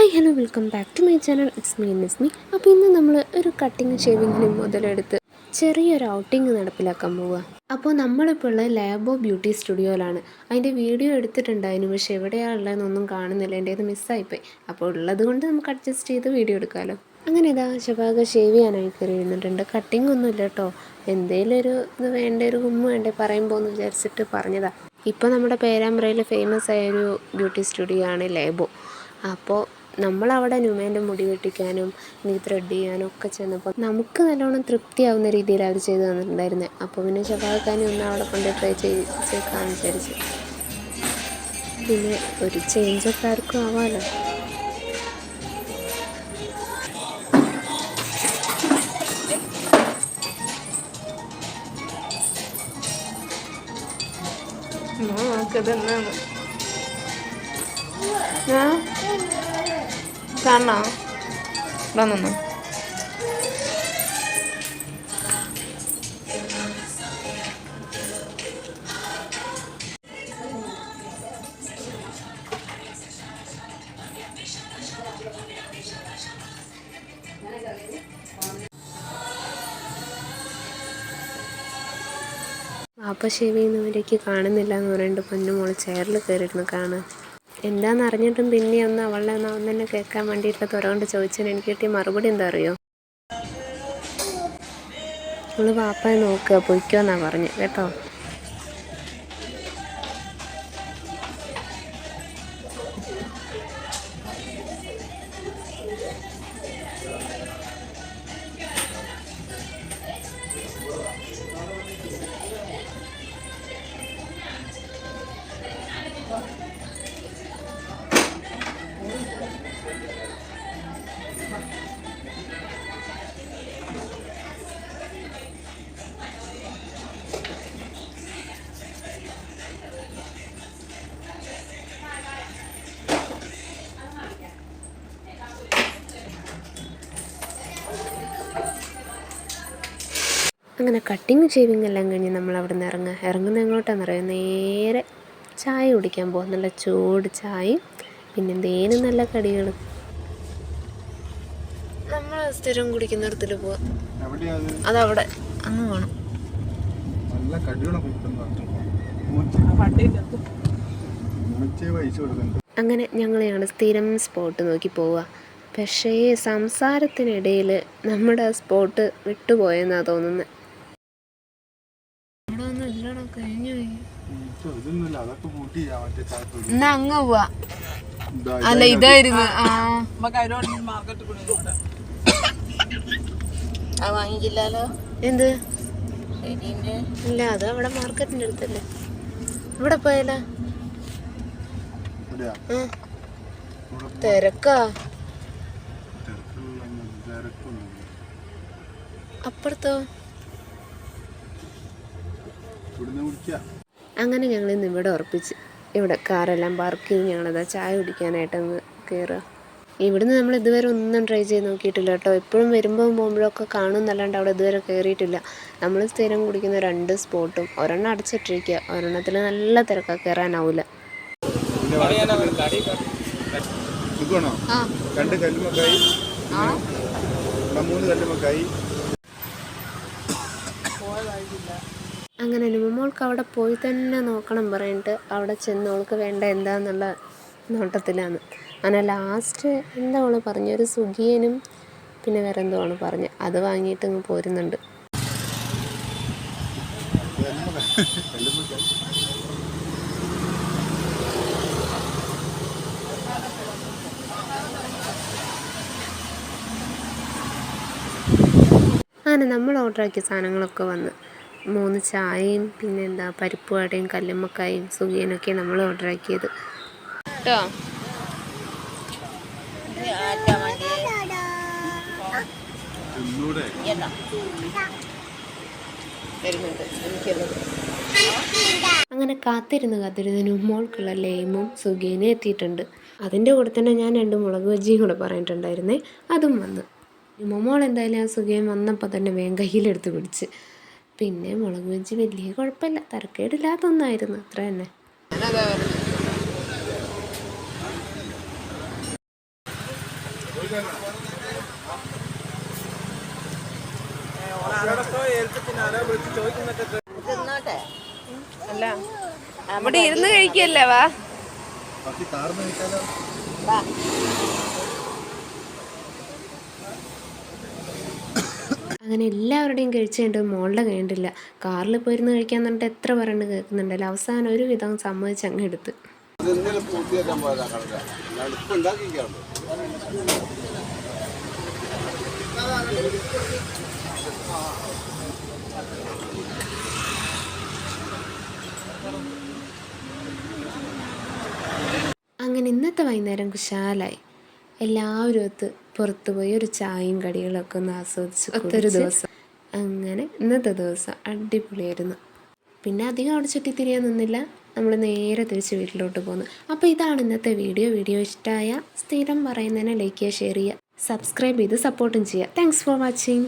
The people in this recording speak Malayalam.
Hi hello welcome back to my channel it's me miss me അപ്പോൾ ഇന്ന് നമ്മൾ ഒരു കട്ടിങ് ഷേവിങ്ങിന് മുതലെടുത്ത് ചെറിയൊരു ഔട്ടിങ് നടപ്പിലാക്കാൻ പോവുക അപ്പോൾ നമ്മളിപ്പോൾ ഉള്ളത് ലാബോ ബ്യൂട്ടി സ്റ്റുഡിയോയിലാണ് അതിന്റെ വീഡിയോ എടുത്തിട്ടുണ്ടായിരുന്നു പക്ഷേ എവിടെയാണ് ഉള്ളതെന്നൊന്നും കാണുന്നില്ല. എന്റെ ഇത് മിസ്സായിപ്പോയി അപ്പോൾ ഉള്ളത് കൊണ്ട് നമുക്ക് അഡ്ജസ്റ്റ് ചെയ്ത് വീഡിയോ എടുക്കാമല്ലോ അങ്ങനെ ഇതാ ശുഭാഗ ഷേവ് ചെയ്യാനായി കയറി ഇരുന്നിട്ടുണ്ട്. കട്ടിങ് ഒന്നുമില്ല കേട്ടോ എന്തേലും ഒരു ഇത് വേണ്ട ഒരു ഗുമ്മ വേണ്ടേ പറയുമ്പോൾ എന്ന് വിചാരിച്ചിട്ട് പറഞ്ഞതാ. ഇപ്പോൾ നമ്മുടെ പേരാമ്പ്രയിൽ ഫേമസ് ആയൊരു ബ്യൂട്ടി സ്റ്റുഡിയോ ആണ് ലേബോ അപ്പോൾ നമ്മളവിടെ ന്യൂമേന്റെ മുടി വെട്ടിക്കാനും നീ ത്രെഡ് ചെയ്യാനും ഒക്കെ ചെന്നപ്പോൾ നമുക്ക് നല്ലോണം തൃപ്തിയാവുന്ന രീതിയിൽ അവർ ചെയ്തു തന്നിട്ടുണ്ടായിരുന്നത് അപ്പോൾ പിന്നെ ചെറുതാക്കാനും ഒന്ന് അവിടെ കൊണ്ട് ട്രൈ ചെയ്തേക്കാൻ വിചാരിച്ചു പിന്നെ ഒരു ചേഞ്ച് ചേഞ്ചൊക്കെ ആർക്കും ആവാമല്ലോ നമുക്കിതെന്നാണ് കാണണോ ഇവിടെ നിന്നു വാപ്പ ഷേവ് ചെയ്യുന്നവരേക്ക് കാണുന്നില്ല എന്ന് പറയുന്നുണ്ട് പൊന്നു മോൾ ചെയറിൽ കയറിയിരുന്ന് കാണാൻ. എന്താണെന്ന് അറിഞ്ഞിട്ടും പിന്നെ ഒന്ന് അവളുടെ നാം തന്നെ കേൾക്കാൻ വേണ്ടിയിട്ട് തുറകൊണ്ട് ചോദിച്ചതിന് എനിക്ക് കിട്ടിയ മറുപടി എന്താ അറിയോ? അവൾ വാപ്പയെ നോക്കുക പൊയ്ക്കോന്നാ പറഞ്ഞു കേട്ടോ? അങ്ങനെ കട്ടിങ് ഷേവിങ് എല്ലാം കഴിഞ്ഞ് നമ്മൾ അവിടെ നിന്ന് ഇറങ്ങുക ഇറങ്ങുന്ന എങ്ങോട്ടാണെന്ന് അറിയാം നേരെ ചായ കുടിക്കാൻ പോകും നല്ല ചൂട് ചായയും പിന്നെ എന്തേലും നല്ല കടികളും. നമ്മൾ സ്ഥിരം കുടിക്കുന്നിടത്തിൽ പോവാം? അതവിടെ. അങ്ങ് പോകണം കൊടുക്കുന്നുണ്ട്. അങ്ങനെ ഞങ്ങളെയാണ് സ്ഥിരം സ്പോട്ട് നോക്കി പോവുക പക്ഷേ സംസാരത്തിനിടയിൽ നമ്മുടെ ആ സ്പോട്ട് വിട്ടുപോയെന്നാണ് തോന്നുന്നത് എന്നാ അങ്ങ് പോവാ. ഇതാ, അല്ല ഇതായിരുന്നു. ആ. വാങ്ങിക്കില്ലല്ലോ എന്ത്? ഇല്ല അത് അവിടെ മാർക്കറ്റിന്റെ അടുത്തല്ലേ. ഇവിടെ പോയാലോ? തിരക്കാ. അപ്പുറത്തോ? അങ്ങനെ ഞങ്ങൾ ഇന്ന് ഇവിടെ ഉറപ്പിച്ച്. ഇവിടെ കാറെല്ലാം പാർക്ക് ചെയ്ത് ഞങ്ങളതാ ചായ കുടിക്കാനായിട്ട് അങ്ങ് കയറുക ഇവിടുന്ന് നമ്മൾ ഇതുവരെ ഒന്നും ട്രൈ ചെയ്ത് നോക്കിയിട്ടില്ല കേട്ടോ. എപ്പോഴും വരുമ്പോൾ പോകുമ്പോഴൊക്കെ കാണും എന്നല്ലാണ്ട് അവിടെ ഇതുവരെ കയറിയിട്ടില്ല നമ്മൾ സ്ഥിരം കുടിക്കുന്ന രണ്ട് സ്പോട്ടും ഒരെണ്ണം അടച്ചിട്ടിരിക്കുക ഒരെണ്ണത്തിൽ നല്ല തിരക്കാണ് കയറാനാവില്ല ആ. രണ്ട് കല്ലുമക്കായി ഇവിടെ മൂന്ന് കല്ലുമക്കായി അങ്ങനെ നുമോൾക്ക് അവിടെ പോയി തന്നെ നോക്കണം പറഞ്ഞിട്ട് അവിടെ ചെന്ന് അവൾക്ക് വേണ്ട എന്താന്നുള്ള നോട്ടത്തിലാണ്. അങ്ങനെ ലാസ്റ്റ് എന്താ അവൾ പറഞ്ഞ? ഒരു സുഖിയനും പിന്നെ വേറെ എന്തോ ആണ് പറഞ്ഞത് അത് വാങ്ങിയിട്ട് അങ്ങ് പോരുന്നുണ്ട്. അങ്ങനെ നമ്മൾ ഓർഡർ ആക്കിയ സാധനങ്ങളൊക്കെ വന്ന്. മൂന്ന് ചായയും പിന്നെ എന്താ പരിപ്പ് വടയും കല്ലുമ്മക്കായും സുഖിയനൊക്കെ നമ്മൾ ഓർഡർ ആക്കിയത്. കേട്ടോ? അങ്ങനെ കാത്തിരുന്ന് കാത്തിരുന്ന് മോൾക്കുള്ള ലേമും സുഖേനും എത്തിയിട്ടുണ്ട്. അതിന്റെ കൂടെ തന്നെ ഞാൻ രണ്ട് മുളക് ബജിയും കൂടെ പറഞ്ഞിട്ടുണ്ടായിരുന്നേ. അതും വന്നു. മോൾ എന്തായാലും ആ സുഖയും വന്നപ്പോൾ തന്നെ വേഗം കയ്യിലെടുത്ത് പിടിച്ച്. പിന്നെ മുളക് വെച്ചി വലിയ കുഴപ്പമില്ല. തരക്കേടില്ലാത്തൊന്നായിരുന്നു അത്ര തന്നെ. അല്ല. അവിടെ ഇരുന്ന് കഴിക്കല്ലേ വാ ബാക്കി കാർന്ന് കഴിക്കാലോ വാ അങ്ങനെ എല്ലാവരുടെയും കഴിച്ച് കഴിഞ്ഞിട്ട് മോളുടെ കഴിഞ്ഞിട്ടില്ല കാറിൽ പോയിരുന്ന് കഴിക്കാൻ പറഞ്ഞിട്ട് എത്ര പറഞ്ഞു കേൾക്കുന്നുണ്ടല്ലോ. അവസാനം ഒരു വിധം സമ്മതിച്ച് അങ്ങ് എടുത്ത്. അങ്ങനെ ഇന്നത്തെ വൈകുന്നേരം കുശാലായി. എല്ലാവരും ഒത്ത് പുറത്തു പോയി ഒരു ചായയും കടികളൊക്കെ ഒന്ന് ആസ്വദിച്ച് ഒത്തൊരു ദിവസം. അങ്ങനെ ഇന്നത്തെ ദിവസം അടിപൊളിയായിരുന്നു. പിന്നെ അധികം അവിടെ ചുറ്റി തിരിയാൻ നിന്നില്ല. നമ്മൾ നേരെ തിരിച്ച് വീട്ടിലോട്ട് പോകുന്നു അപ്പോൾ ഇതാണ് ഇന്നത്തെ വീഡിയോ. വീഡിയോ ഇഷ്ടമായ സ്ഥിരം പറയുന്നതിനെ ലൈക്ക് ചെയ്യുക ഷെയർ ചെയ്യുക സബ്സ്ക്രൈബ് ചെയ്ത് സപ്പോർട്ടും ചെയ്യുക. Thanks for watching